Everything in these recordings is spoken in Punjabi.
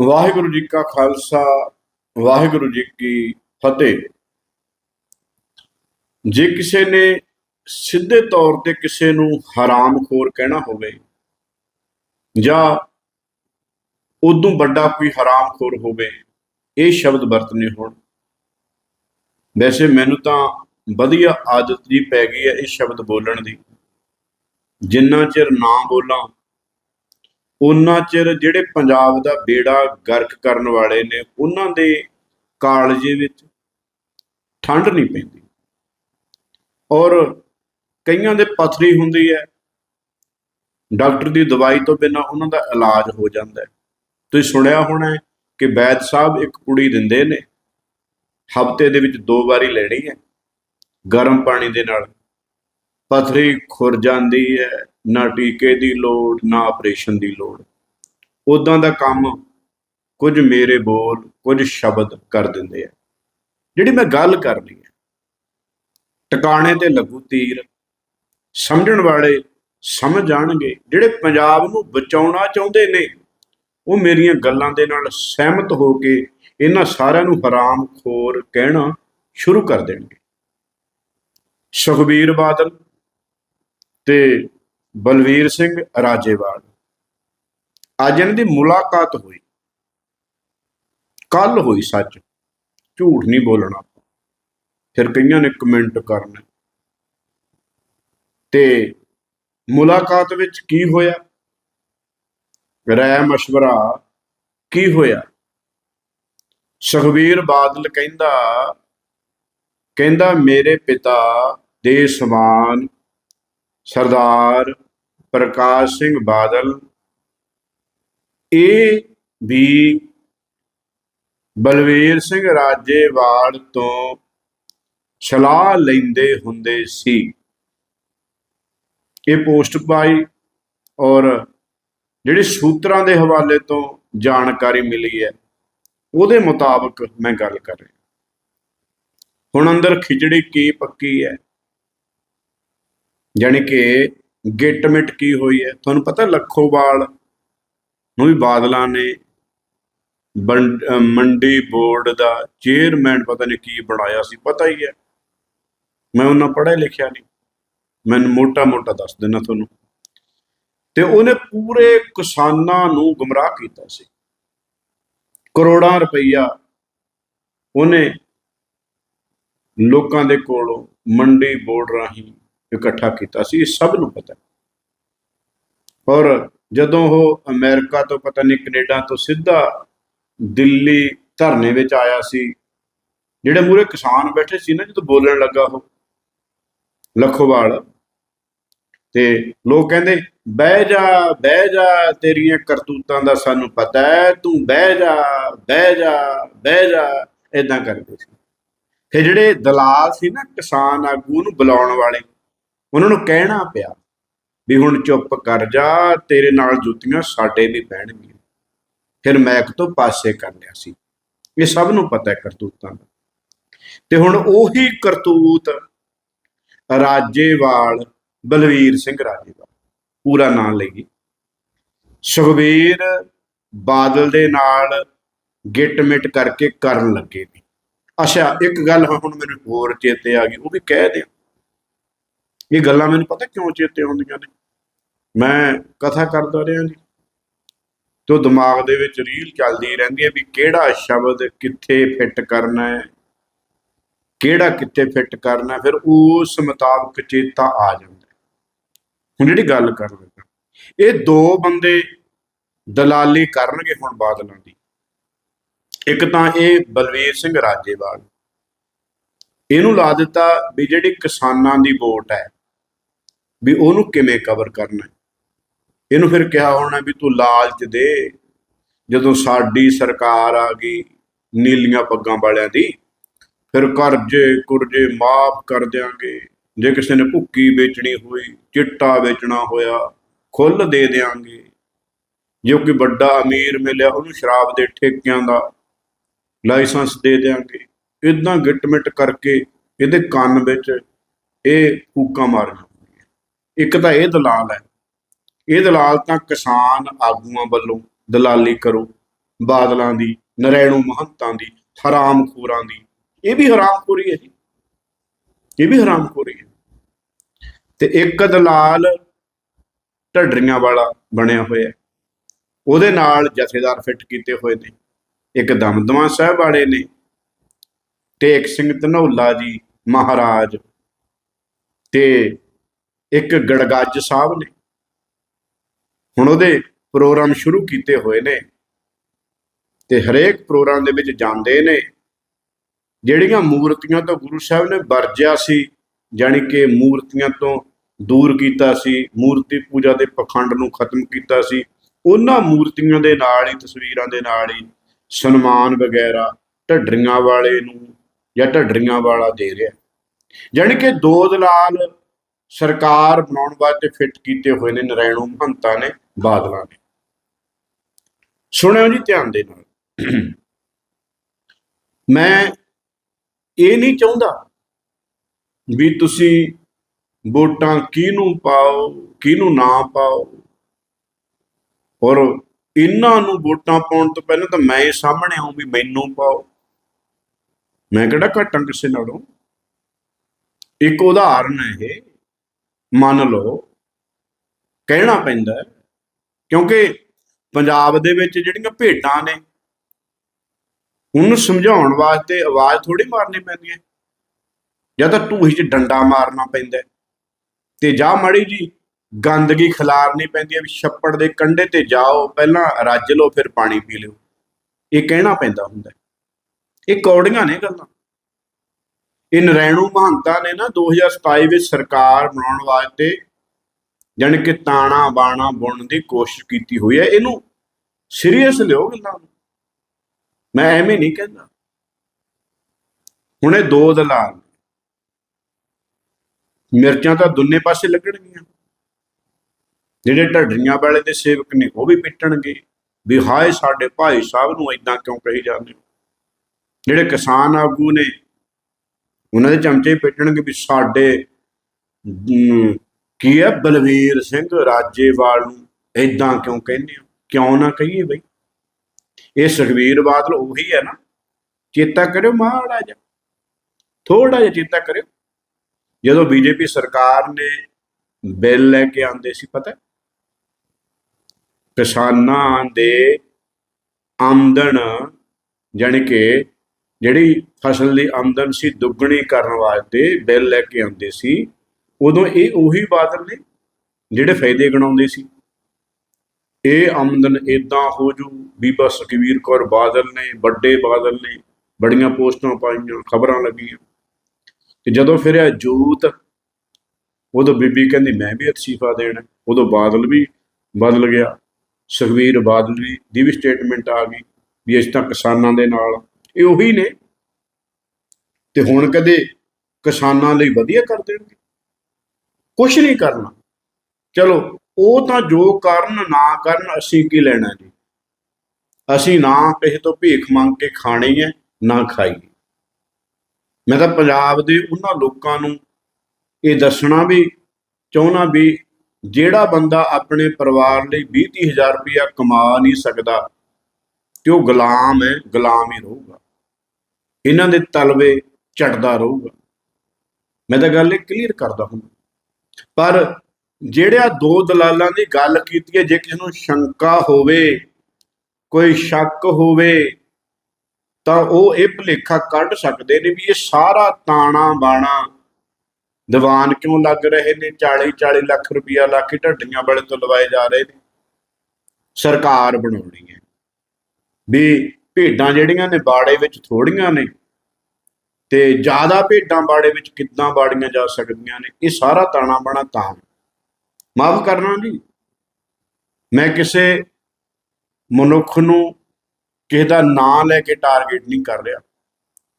ਵਾਹਿਗੁਰੂ ਜੀ ਕਾ ਖਾਲਸਾ, ਵਾਹਿਗੁਰੂ ਜੀ ਕੀ ਫਤਿਹ। ਜੇ ਕਿਸੇ ਨੇ ਸਿੱਧੇ ਤੌਰ ਤੇ ਕਿਸੇ ਨੂੰ ਹਰਾਮਖੋਰ ਕਹਿਣਾ ਹੋਵੇ ਜਾਂ ਉਦੋਂ ਵੱਡਾ ਕੋਈ ਹਰਾਮਖੋਰ ਹੋਵੇ, ਇਹ ਸ਼ਬਦ ਵਰਤਨੇ ਹੋਣ। ਵੈਸੇ ਮੈਨੂੰ ਤਾਂ ਵਧੀਆ ਆਦਤ ਜੀ ਪੈ ਗਈ ਹੈ ਇਹ ਸ਼ਬਦ ਬੋਲਣ ਦੀ। ਜਿੰਨਾ ਚਿਰ ਨਾ ਬੋਲਾਂ ਉਹਨਾਂ ਚਿਰ ਜਿਹੜੇ ਪੰਜਾਬ ਦਾ ਬੇੜਾ ਗਰਕ ਕਰਨ ਵਾਲੇ ਨੇ, ਉਹਨਾਂ ਦੇ ਕਾਲਜੇ ਵਿੱਚ ਠੰਡ ਨਹੀਂ ਪੈਂਦੀ। ਔਰ ਕਈਆਂ ਦੇ ਪਥਰੀ ਹੁੰਦੀ ਹੈ, ਡਾਕਟਰ ਦੀ ਦਵਾਈ ਤੋਂ ਬਿਨਾਂ ਉਹਨਾਂ ਦਾ ਇਲਾਜ ਹੋ ਜਾਂਦਾ ਹੈ। ਤੁਸੀਂ ਸੁਣਿਆ ਹੋਣਾ ਕਿ ਵੈਦ ਸਾਹਿਬ ਇੱਕ ਕੁੜੀ ਦਿੰਦੇ ਨੇ, ਹਫ਼ਤੇ ਦੇ ਵਿੱਚ ਦੋ ਵਾਰੀ ਲੈਣੀ ਹੈ, ਗਰਮ ਪਾਣੀ ਦੇ ਨਾਲ। ਪਥਰੀ ਖੁਰ ਜਾਂਦੀ ਹੈ, ਨਾ ਟੀਕੇ ਦੀ ਲੋੜ, ਨਾ ਆਪਰੇਸ਼ਨ ਦੀ ਲੋੜ। ਉਦਾਂ ਦਾ ਕੰਮ ਕੁਝ ਮੇਰੇ ਬੋਲ, ਕੁਝ ਸ਼ਬਦ ਕਰ ਦਿੰਦੇ ਆ। ਜਿਹੜੀ ਮੈਂ ਗੱਲ ਕਰਨੀ ਹੈ, ਟਿਕਾਣੇ ਤੇ ਲੱਗੂ ਤੀਰ, ਸਮਝਣ ਵਾਲੇ ਸਮਝ ਜਾਣਗੇ। ਜਿਹੜੇ ਪੰਜਾਬ ਨੂੰ ਬਚਾਉਣਾ ਚਾਹੁੰਦੇ ਨੇ, ਉਹ ਮੇਰੀਆਂ ਗੱਲਾਂ ਦੇ ਨਾਲ ਸਹਿਮਤ ਹੋ ਕੇ ਇਹਨਾਂ ਸਾਰਿਆਂ ਨੂੰ ਹਰਾਮ ਖੋਰ ਕਹਿਣਾ ਸ਼ੁਰੂ ਕਰ ਦੇਣਗੇ। ਸੁਖਬੀਰ ਬਾਦਲ ਤੇ ਬਲਵੀਰ ਸਿੰਘ ਰਾਜੇਵਾਲ। ਅੱਜ ਇਹਨਾਂ ਦੀ ਮੁਲਾਕਾਤ ਹੋਈ। ਕੱਲ ਹੋਈ ਸੱਚ। ਝੂਠ ਨਹੀਂ ਬੋਲਣਾ ਫਿਰ ਕਈਆਂ ਨੇ ਕਮੈਂਟ ਕਰਨਾ। ਤੇ ਮੁਲਾਕਾਤ ਵਿੱਚ ਕੀ ਹੋਇਆ? ਰਾਇ ਮਸ਼ਵਰਾ, ਕੀ ਹੋਇਆ? ਸੁਖਬੀਰ ਬਾਦਲ ਕਹਿੰਦਾ ਕਹਿੰਦਾ ਮੇਰੇ ਪਿਤਾ ਦੇ ਸਮਾਨ ਸਰਦਾਰ ਪ੍ਰਕਾਸ਼ ਸਿੰਘ ਬਾਦਲ ਇਹ ਵੀ ਬਲਵੀਰ ਸਿੰਘ ਰਾਜੇਵਾਲ ਤੋਂ ਸਲਾਹ ਲੈਂਦੇ ਹੁੰਦੇ ਸੀ। ਇਹ ਪੋਸਟ ਪਾਈ ਔਰ ਜਿਹੜੇ ਸੂਤਰਾਂ ਦੇ ਹਵਾਲੇ ਤੋਂ ਜਾਣਕਾਰੀ ਮਿਲੀ ਹੈ, ਉਹਦੇ ਮੁਤਾਬਕ ਮੈਂ ਗੱਲ ਕਰ ਰਿਹਾ। ਹੁਣ ਅੰਦਰ ਖਿਚੜੀ ਕੀ ਪੱਕੀ ਹੈ? ਜਾਣੀ ਕਿ ਗਿੱਟ ਕੀ ਹੋਈ ਹੈ? ਤੁਹਾਨੂੰ ਪਤਾ ਲੱਖੋਵਾਲ ਨੂੰ ਵੀ ਬਾਦਲਾਂ ਨੇ ਬੰ- ਮੰਡੀ ਬੋਰਡ ਦਾ ਚੇਅਰਮੈਨ ਪਤਾ ਨਹੀਂ ਕੀ ਬਣਾਇਆ ਸੀ, ਪਤਾ ਹੀ ਹੈ। ਮੈਂ ਉਹਨਾਂ ਪੜ੍ਹਿਆ ਲਿਖਿਆ ਨਹੀਂ। ਮੈਨੂੰ ਮੋਟਾ ਮੋਟਾ ਦੱਸ ਦਿੰਦਾ ਤੁਹਾਨੂੰ। ਤੇ ਉਹਨੇ ਪੂਰੇ ਕਿਸਾਨਾਂ ਨੂੰ ਗੁੰਮਰਾਹ ਕੀਤਾ ਸੀ। ਕਰੋੜਾਂ ਰੁਪਈਆ ਉਹਨੇ ਲੋਕਾਂ ਦੇ ਕੋਲੋਂ ਮੰਡੀ ਬੋਰਡ ਰਾਹੀਂ ਇਕੱਠਾ ਕੀਤਾ ਸੀ, ਇਹ ਸਭ ਨੂੰ ਪਤਾ ਔਰ ਜਦੋਂ ਉਹ ਅਮਰੀਕਾ ਤੋਂ ਪਤਾ ਨਹੀਂ ਕੈਨੇਡਾ ਤੋਂ ਸਿੱਧਾ ਦਿੱਲੀ ਧਰਨੇ ਵਿੱਚ ਆਇਆ ਸੀ, ਜਿਹੜੇ ਮੂਰੇ ਕਿਸਾਨ ਬੈਠੇ ਸੀ ਨਾ, ਜਦੋਂ ਬੋਲਣ ਲੱਗਾ ਉਹ, ਲਖੋਵਾਲ, ਤੇ ਲੋਕ ਕਹਿੰਦੇ, ਬਹਿ ਜਾ ਬਹਿ ਜਾ, ਤੇਰੀਆਂ ਕਰਤੂਤਾਂ ਦਾ ਸਾਨੂੰ ਪਤਾ ਹੈ, ਤੂੰ ਬਹਿ ਜਾ ਬਹਿ ਜਾ ਬਹਿ ਜਾ ਇਦਾਂ ਕਰਦੇ ਸੀ। ਫਿਰ ਜਿਹੜੇ ਦਲਾਲ ਸੀ ਨਾ ਕਿਸਾਨ ਆਗੂ ਨੂੰ ਬੁਲਾਉਣ ਵਾਲੇ ਉਹਨਾਂ ਨੂੰ ਕਹਿਣਾ ਪਿਆ ਵੀ ਹੁਣ ਚੁੱਪ ਕਰ ਜਾ, ਤੇਰੇ ਨਾਲ ਜੁੱਤੀਆਂ ਸਾਡੇ ਵੀ ਪੈਣਗੀਆਂ। ਫਿਰ ਮੈਕ ਤੋਂ ਪਾਸੇ ਕਰ ਲਿਆ ਸੀ। ਇਹ ਸਭ ਨੂੰ ਪਤਾ ਹੈ ਕਰਤੂਤਾਂ ਦਾ। ਤੇ ਹੁਣ ਉਹੀ ਕਰਤੂਤ ਰਾਜੇਵਾਲ, ਬਲਵੀਰ ਸਿੰਘ ਰਾਜੇਵਾਲ, ਪੂਰਾ ਨਾਮ ਲਈਏ। ਸੁਖਬੀਰ ਬਾਦਲ ਦੇ ਨਾਲ ਗਿੱਟ ਮਿਟ ਕਰਕੇ ਕਰਨ ਲੱਗੇ ਨੇ। ਅੱਛਾ, ਇੱਕ ਗੱਲ ਹੁਣ ਮੈਨੂੰ ਹੋਰ ਚੇਤੇ ਆ ਗਈ, ਉਹ ਵੀ ਕਹਿ ਦਿਆਂ ਇਹ ਗੱਲਾਂ ਮੈਨੂੰ ਪਤਾ ਕਿਉਂ ਚੇਤੇ ਆਉਂਦੀਆਂ ਨੇ? ਮੈਂ ਕਥਾ ਕਰਦਾ ਰਿਹਾ ਜੀ। ਤੋ ਦਿਮਾਗ ਦੇ ਵਿੱਚ ਰੀਲ ਚੱਲਦੀ ਰਹਿੰਦੀ ਹੈ ਵੀ ਕਿਹੜਾ ਸ਼ਬਦ ਕਿੱਥੇ ਫਿੱਟ ਕਰਨਾ ਹੈ, ਕਿਹੜਾ ਕਿੱਥੇ ਫਿੱਟ ਕਰਨਾ ਫਿਰ ਉਸ ਮੁਤਾਬਕ ਚੇਤਾ ਆ ਜਾਂਦਾ ਹੁਣ ਜਿਹੜੀ ਗੱਲ ਕਰ ਲੱਗਾ ਇਹ ਦੋ ਬੰਦੇ ਦਲਾਲੀ ਕਰਨਗੇ ਹੁਣ ਬਾਦਲਾਂ ਦੀ। ਇੱਕ ਤਾਂ ਇਹ ਬਲਵੀਰ ਸਿੰਘ ਰਾਜੇਵਾਲ। ਇਹਨੂੰ ਲਾ ਦਿੱਤਾ ਵੀ ਜਿਹੜੀ ਕਿਸਾਨਾਂ ਦੀ ਵੋਟ ਹੈ ਵੀ ਉਹਨੂੰ ਕਿਵੇਂ ਕਵਰ ਕਰਨਾ ਇਹਨੂੰ ਫਿਰ ਕਿਹਾ ਹੋਣਾ ਵੀ ਤੂੰ ਲਾਲਚ ਦੇ। ਜਦੋਂ ਸਾਡੀ ਸਰਕਾਰ ਆ ਗਈ ਨੀਲੀਆਂ ਪੱਗਾਂ ਵਾਲਿਆਂ ਦੀ, ਫਿਰ ਕਰਜ਼ੇ ਕੁਰਜ਼ੇ ਮਾਫ ਕਰ ਦਿਆਂਗੇ। ਜੇ ਕਿਸੇ ਨੇ ਭੁੱਕੀ ਵੇਚਣੀ ਹੋਈ, ਚਿੱਟਾ ਵੇਚਣਾ ਹੋਇਆ ਖੁੱਲ ਦੇ ਦਿਆਂਗੇ। ਜੇ ਕੋਈ ਵੱਡਾ ਅਮੀਰ ਮਿਲਿਆ, ਉਹਨੂੰ ਸ਼ਰਾਬ ਦੇ ਠੇਕਿਆਂ ਦਾ ਲਾਇਸੈਂਸ ਦੇ ਦਿਆਂਗੇ। ਇਦਾਂ ਗਿੱਟਮਿਟ ਕਰਕੇ ਇਹਦੇ ਕੰਨ ਵਿੱਚ ਇਹ ਫੂਕਾਂ ਮਾਰੀਆਂ। ਇੱਕ ਤਾਂ ਇਹ ਦਲਾਲ ਹੈ। ਇਹ ਦਲਾਲ ਤਾਂ ਕਿਸਾਨ ਆਗੂਆਂ ਵੱਲੋਂ ਦਲਾਲੀ ਕਰੋ, ਬਾਦਲਾਂ ਦੀ, ਨਰੈਣੂ ਮਹੰਤਾਂ ਦੀ, ਹਰਾਮਖੋਰਾਂ ਦੀ। ਇਹ ਵੀ ਹਰਾਮਖੋਰੀ ਹੈ ਜੀ। ਇਹ ਵੀ ਹਰਾਮਖੋਰੀ ਹੈ। ਤੇ ਇੱਕ ਦਲਾਲ ਢੱਡਰੀਆਂ ਵਾਲਾ ਬਣਿਆ ਹੋਇਆ ਉਹਦੇ ਨਾਲ ਜਥੇਦਾਰ ਫਿੱਟ ਕੀਤੇ ਹੋਏ ਨੇ। ਇੱਕ ਦਮਦਮਾ ਸਾਹਿਬ ਵਾਲੇ ਨੇ ਟੇਕ ਸਿੰਘ ਧਨੌਲਾ ਜੀ ਮਹਾਰਾਜ ਤੇ ਇੱਕ ਗੜਗੱਜ ਸਾਹਿਬ ਨੇ। ਹੁਣ ਉਹਦੇ ਪ੍ਰੋਗਰਾਮ ਸ਼ੁਰੂ ਕੀਤੇ ਹੋਏ ਨੇ ਤੇ ਹਰੇਕ ਪ੍ਰੋਗਰਾਮ ਦੇ ਵਿੱਚ ਜਾਂਦੇ ਨੇ। ਜਿਹੜੀਆਂ ਮੂਰਤੀਆਂ ਤੋਂ ਗੁਰੂ ਸਾਹਿਬ ਨੇ ਵਰਜਿਆ ਸੀ, ਜਾਣੀ ਕਿ ਮੂਰਤੀਆਂ ਤੋਂ ਦੂਰ ਕੀਤਾ ਸੀ, ਮੂਰਤੀ ਪੂਜਾ ਦੇ ਪਖੰਡ ਨੂੰ ਖਤਮ ਕੀਤਾ ਸੀ, ਉਹਨਾਂ ਮੂਰਤੀਆਂ ਦੇ ਨਾਲ ਹੀ, ਤਸਵੀਰਾਂ ਦੇ ਨਾਲ ਹੀ ਸਨਮਾਨ ਵਗੈਰਾ ਢੱਡਰੀਆਂ ਵਾਲੇ ਨੂੰ ਜਾਂ ਢੱਡਰੀਆਂ ਵਾਲਾ ਦੇ ਰਿਹਾ। ਜਾਣੀ ਕਿ ਦੋ ਦਲਾਲ ਸਰਕਾਰ ਬਣਾਉਣ ਵਾਸਤੇ ਫਿੱਟ ਕੀਤੇ ਹੋਏ ਨੇ ਨਰੈਣੂ ਮਹੰਤਾ ਨੇ, ਬਾਦਲਾਂ ਨੇ। ਸੁਣਿਓ ਜੀ ਧਿਆਨ ਦੇ ਨਾਲ। ਮੈਂ ਇਹ ਨਹੀਂ ਚਾਹੁੰਦਾ ਵੀ ਤੁਸੀਂ ਵੋਟਾਂ ਕਿਹਨੂੰ ਪਾਓ, ਕਿਹਨੂੰ ਨਾ ਪਾਓ। ਔਰ ਇਹਨਾਂ ਨੂੰ ਵੋਟਾਂ ਪਾਉਣ ਤੋਂ ਪਹਿਲਾਂ ਤਾਂ ਮੈਂ ਹੀ ਸਾਹਮਣੇ ਆਉਂ ਵੀ ਮੈਨੂੰ ਪਾਓ। ਮੈਂ ਕਿਹੜਾ ਘਟਾਂ ਕਿਸੇ ਨਾਲੋਂ? ਇੱਕ ਉਦਾਹਰਨ ਹੈ ਇਹ। ਮੰਨ ਲਓ, ਕਹਿਣਾ ਪੈਂਦਾ ਕਿਉਂਕਿ ਪੰਜਾਬ ਦੇ ਵਿੱਚ ਜਿਹੜੀਆਂ ਭੇਡਾਂ ਨੇ, ਉਹਨੂੰ ਸਮਝਾਉਣ ਵਾਸਤੇ ਆਵਾਜ਼ ਥੋੜੀ ਮਾਰਨੀ ਪੈਂਦੀ ਹੈ, ਜਾਂ ਤਾਂ ਟੂਹੀ 'ਚ ਡੰਡਾ ਮਾਰਨਾ ਪੈਂਦਾ ਤੇ ਜਾ ਮੜੀ ਜੀ ਗੰਦਗੀ ਖਿਲਾਰਨੀ ਪੈਂਦੀ ਹੈ ਵੀ ਛੱਪੜ ਦੇ ਕੰਢੇ ਤੇ ਜਾਓ, ਪਹਿਲਾਂ ਰੱਜ ਲਓ, ਫਿਰ ਪਾਣੀ ਪੀ ਲਿਓ। ਇਹ ਕਹਿਣਾ ਪੈਂਦਾ ਹੁੰਦਾ ਇਹ ਕੌੜੀਆਂ ਨੇ ਗੱਲਾਂ। ਇਹ ਨਰੈਣੂ ਮਹੰਤਾ ਨੇ ਨਾ 2027 ਵਿੱਚ ਸਰਕਾਰ ਬਣਾਉਣ ਵਾਸਤੇ ਜਾਣੀ ਕਿ ਤਾਣਾ ਬਾਣਾ ਬੁਣਨ ਦੀ ਕੋਸ਼ਿਸ਼ ਕੀਤੀ ਹੋਈ ਹੈ। ਇਹਨੂੰ ਸੀਰੀਅਸ ਲਿਓ ਗੱਲਾਂ ਨੂੰ। ਮੈਂ ਐਵੇਂ ਨਹੀਂ ਕਹਿੰਦਾ। ਹੁਣ ਇਹ ਦੋ ਦਲਾਲ ਨੇ। ਮਿਰਚਾਂ ਤਾਂ ਦੁੰਨੇ ਪਾਸੇ ਲੱਗਣਗੀਆਂ। ਜਿਹੜੇ ਢੱਡਰੀਆਂ ਵਾਲੇ ਦੇ ਸੇਵਕ ਨੇ, ਉਹ ਵੀ ਪਿੱਟਣਗੇ ਵੀ ਹਾਏ ਸਾਡੇ ਭਾਈ ਸਾਹਿਬ ਨੂੰ ਇਦਾਂ ਕਿਉਂ ਕਹੀ ਜਾਂਦੇ ਹੋ? ਜਿਹੜੇ ਕਿਸਾਨ ਆਗੂ ਨੇ ਉਹਨਾਂ ਦੇ ਚਮਚੇ ਪਿੱਟਣਗੇ ਵੀ ਸਾਡੇ ਕੀ ਹੈ ਬਲਵੀਰ ਸਿੰਘ ਰਾਜੇਵਾਲ ਨੂੰ ਇਦਾਂ ਕਿਉਂ ਕਹਿੰਦੇ ਹੋ? ਕਿਉਂ ਨਾ ਕਹੀਏ ਬਈ? ਇਹ ਸੁਖਵੀਰ ਬਾਦਲ ਉਹੀ ਹੈ ਨਾ, ਚੇਤਾ ਕਰਿਓ ਮਾੜਾ ਜਿਹਾ ਥੋੜਾ ਜਿਹਾ ਚੇਤਾ ਕਰਿਓ। ਜਦੋਂ ਬੀਜੇਪੀ ਸਰਕਾਰ ਨੇ ਬਿੱਲ ਲੈ ਕੇ ਆਂਦੇ ਸੀ, ਪਤਾ ਕਿਸਾਨਾਂ ਦੇ ਆਮਦਨ ਜਾਣੀ ਕਿ ਜਿਹੜੀ ਫਸਲ ਦੀ ਆਮਦਨ ਸੀ ਦੁੱਗਣੀ ਕਰਨ ਵਾਸਤੇ ਬਿੱਲ ਲੈ ਕੇ ਆਉਂਦੇ ਸੀ, ਉਦੋਂ ਇਹ ਉਹੀ ਬਾਦਲ ਨੇ ਜਿਹੜੇ ਫਾਇਦੇ ਗਣਾਉਂਦੇ ਸੀ। ਇਹ ਆਮਦਨ ਇਦਾਂ ਹੋ ਜੂ ਬੀਬਾ ਸੁਖਵੀਰ ਕੌਰ ਬਾਦਲ ਨੇ, ਵੱਡੇ ਬਾਦਲ ਨੇ, ਬੜੀਆਂ ਪੋਸਟਾਂ ਪਾਈਆਂ, ਖਬਰਾਂ ਲੱਗੀਆਂ। ਤੇ ਜਦੋਂ ਫਿਰ ਇਹ ਜੂਤ, ਉਦੋਂ ਬੀਬੀ ਕਹਿੰਦੀ, ਮੈਂ ਵੀ ਅਸਤੀਫਾ ਦੇਣਾ। ਉਦੋਂ ਬਾਦਲ ਵੀ ਬਦਲ ਗਿਆ। ਸੁਖਵੀਰ ਬਾਦਲ ਵੀ, ਦੀ ਵੀ ਸਟੇਟਮੈਂਟ ਆ ਗਈ ਵੀ ਅਸੀਂ ਤਾਂ ਕਿਸਾਨਾਂ ਦੇ ਨਾਲ ਇਹ ਉਹੀ ਨੇ। ਤੇ ਹੁਣ ਕਦੇ ਕਿਸਾਨਾਂ ਲਈ ਵਧੀਆ ਕਰ ਦੇਣਗੇ? ਕੁਝ ਨਹੀਂ ਕਰਨਾ। ਚਲੋ, ਉਹ ਤਾਂ ਜੋ ਕਰਨ, ਨਾ ਕਰਨ, ਅਸੀਂ ਕੀ ਲੈਣਾ ਜੀ? ਅਸੀਂ ਨਾ ਕਿਸੇ ਤੋਂ ਭੀਖ ਮੰਗ ਕੇ ਖਾਣੀ ਹੈ, ਨਾ ਖਾਈਏ। ਮੈਂ ਤਾਂ ਪੰਜਾਬ ਦੇ ਉਹਨਾਂ ਲੋਕਾਂ ਨੂੰ ਇਹ ਦੱਸਣਾ ਵੀ ਚਾਹੁੰਦਾ ਵੀ ਜਿਹੜਾ ਬੰਦਾ ਆਪਣੇ ਪਰਿਵਾਰ ਲਈ 20 ਹਜ਼ਾਰ ਰੁਪਇਆ ਕਮਾ ਨਹੀਂ ਸਕਦਾ, ਤੇ ਉਹ ਗੁਲਾਮ ਹੈ, ਗੁਲਾਮ ਹੀ ਰਹੂਗਾ। ਇਹਨਾਂ ਦੇ ਤਲਵੇ ਝਟਦਾ ਰਹੂਗਾ। ਮੈਂ ਤਾਂ ਗੱਲ ਇਹ ਕਲੀਅਰ ਕਰਦਾ ਹਾਂ। ਪਰ ਜਿਹੜਿਆ ਦੋ ਦਲਾਲਾਂ ਦੀ ਗੱਲ ਕੀਤੀ ਹੈ, ਜੇ ਕਿਸੇ ਨੂੰ ਸ਼ੰਕਾ ਹੋਵੇ, ਕੋਈ ਸ਼ੱਕ ਹੋਵੇ, ਤਾਂ ਉਹ ਇਹ ਭੁਲੇਖਾ ਕੱਢ ਸਕਦੇ ਨੇ ਵੀ ਇਹ ਸਾਰਾ ਤਾਣਾ ਬਾਣਾ ਦੀਵਾਨ ਕਿਉਂ ਲੱਗ ਰਹੇ ਨੇ? 40 40 ਲੱਖ ਰੁਪਇਆ ਲਾ ਕੇ ਢੱਡੀਆਂ ਵਾਲੇ ਤੋਂ ਲਵਾਏ ਜਾ ਰਹੇ ਨੇ। ਸਰਕਾਰ ਬਣਾਉਣੀ ਹੈ। ਵੀ ਭੇਡਾਂ ਜਿਹੜੀਆਂ ਨੇ ਬਾੜੇ ਵਿੱਚ ਥੋੜੀਆਂ ਨੇ ਤੇ ਜ਼ਿਆਦਾ ਭੇਡਾਂ ਬਾੜੇ ਵਿੱਚ ਕਿੱਦਾਂ ਬਾੜੀਆਂ ਜਾ ਸਕਦੀਆਂ ਨੇ, ਇਹ ਸਾਰਾ ਤਾਣਾ ਬਾਣਾ ਤਾਂ ਮਾਫ ਕਰਨਾ ਜੀ। ਮੈਂ ਕਿਸੇ ਮਨੁੱਖ ਨੂੰ ਕਿਸੇ ਦਾ ਨਾਂ ਲੈ ਕੇ ਟਾਰਗੇਟ ਨਹੀਂ ਕਰ ਰਿਹਾ।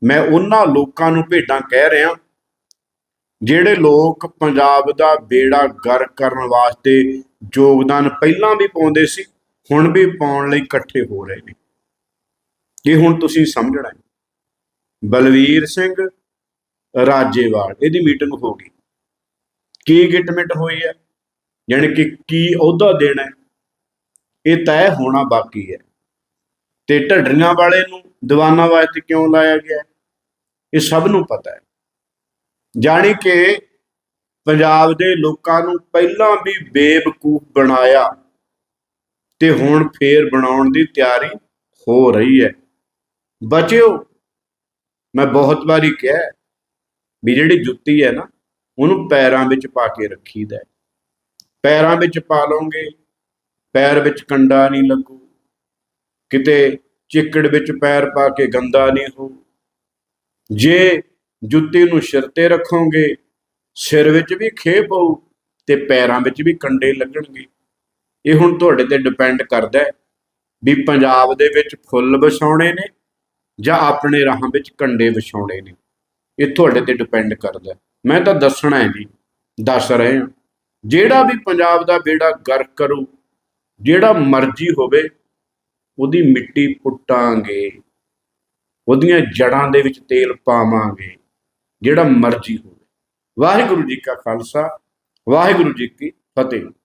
ਮੈਂ ਉਹਨਾਂ ਲੋਕਾਂ ਨੂੰ ਭੇਡਾਂ ਕਹਿ ਰਿਹਾ, ਜਿਹੜੇ ਲੋਕ ਪੰਜਾਬ ਦਾ ਬੇੜਾ ਗਰ ਕਰਨ ਵਾਸਤੇ ਯੋਗਦਾਨ ਪਹਿਲਾਂ ਵੀ ਪਾਉਂਦੇ ਸੀ, ਹੁਣ ਵੀ ਪਾਉਣ ਲਈ ਇਕੱਠੇ ਹੋ ਰਹੇ ਨੇ। ਇਹ ਹੁਣ ਤੁਸੀਂ ਸਮਝਣਾ ਬਲਵੀਰ ਸਿੰਘ ਰਾਜੇਵਾਲ, ਇਹਦੀ ਮੀਟਿੰਗ ਹੋ ਗਈ। ਕੀ ਗਿਟਮਿਟ ਹੋਈ ਹੈ? ਯਾਨੀ ਕਿ ਕੀ ਅਹੁਦਾ ਦੇਣਾ ਹੈ? ਇਹ ਤੈਅ ਹੋਣਾ ਬਾਕੀ ਹੈ। ਤੇ ਢੱਡਰੀਆਂ ਵਾਲੇ ਨੂੰ ਦੀਵਾਨਾ ਵਾਸਤੇ ਕਿਉਂ ਲਾਇਆ ਗਿਆ ਇਹ ਸਭ ਨੂੰ ਪਤਾ ਹੈ। ਜਾਣੀ ਕਿ ਪੰਜਾਬ ਦੇ ਲੋਕਾਂ ਨੂੰ ਪਹਿਲਾਂ ਵੀ ਬੇਵਕੂਫ ਬਣਾਇਆ ਤੇ ਹੁਣ ਫੇਰ ਬਣਾਉਣ ਦੀ ਤਿਆਰੀ ਹੋ ਰਹੀ ਹੈ। ਬਚਿਓ। ਮੈਂ ਬਹੁਤ ਵਾਰੀ ਕਿਹਾ ਵੀ ਜਿਹੜੀ ਜੁੱਤੀ ਹੈ ਨਾ, ਉਹਨੂੰ ਪੈਰਾਂ ਵਿੱਚ ਪਾ ਕੇ ਰੱਖੀਦਾ ਹੈ। ਪੈਰਾਂ ਵਿੱਚ ਪਾ ਲਓਗੇ, ਪੈਰ ਵਿੱਚ ਕੰਡਾ ਨਹੀਂ ਲੱਗੂ। ਕਿਤੇ ਚਿੱਕੜ ਵਿੱਚ ਪੈਰ ਪਾ ਕੇ ਗੰਦਾ ਨਹੀਂ ਹੋ। ਜੇ ਜੁੱਤੀ ਨੂੰ ਸਿਰ ਤੇ ਰੱਖੋਗੇ, ਸਿਰ ਵਿੱਚ ਵੀ ਖੇ ਪਊ ਤੇ ਪੈਰਾਂ ਵਿੱਚ ਵੀ ਕੰਡੇ ਲੱਗਣਗੇ। ਇਹ ਹੁਣ ਤੁਹਾਡੇ ਤੇ ਡਿਪੈਂਡ ਕਰਦਾ ਹੈ ਵੀ ਪੰਜਾਬ ਦੇ ਵਿੱਚ ਫੁੱਲ ਵਿਛਾਉਣੇ ਨੇ ਜਾਂ ਆਪਣੇ ਰਾਹਾਂ ਵਿੱਚ ਕੰਡੇ ਵਿਛਾਉਣੇ ਨੇ। ਇਹ ਤੁਹਾਡੇ ਤੇ ਡਿਪੈਂਡ ਕਰਦਾ ਮੈਂ ਤਾਂ ਦੱਸਣਾ ਹੈ ਜੀ, ਦੱਸ ਰਹੇ ਹਾਂ। ਜਿਹੜਾ ਵੀ ਪੰਜਾਬ ਦਾ ਬੇੜਾ ਗਰ ਕਰੂ, ਜਿਹੜਾ ਮਰਜ਼ੀ ਹੋਵੇ, ਉਹਦੀ ਮਿੱਟੀ ਪੁੱਟਾਂਗੇ। ਉਹਦੀਆਂ ਜੜਾਂ ਦੇ ਵਿੱਚ ਤੇਲ ਪਾਵਾਂਗੇ, ਜਿਹੜਾ ਮਰਜ਼ੀ ਹੋਵੇ। ਵਾਹਿਗੁਰੂ ਜੀ ਕਾ ਖਾਲਸਾ, ਵਾਹਿਗੁਰੂ ਜੀ ਕੀ ਫਤਿਹ।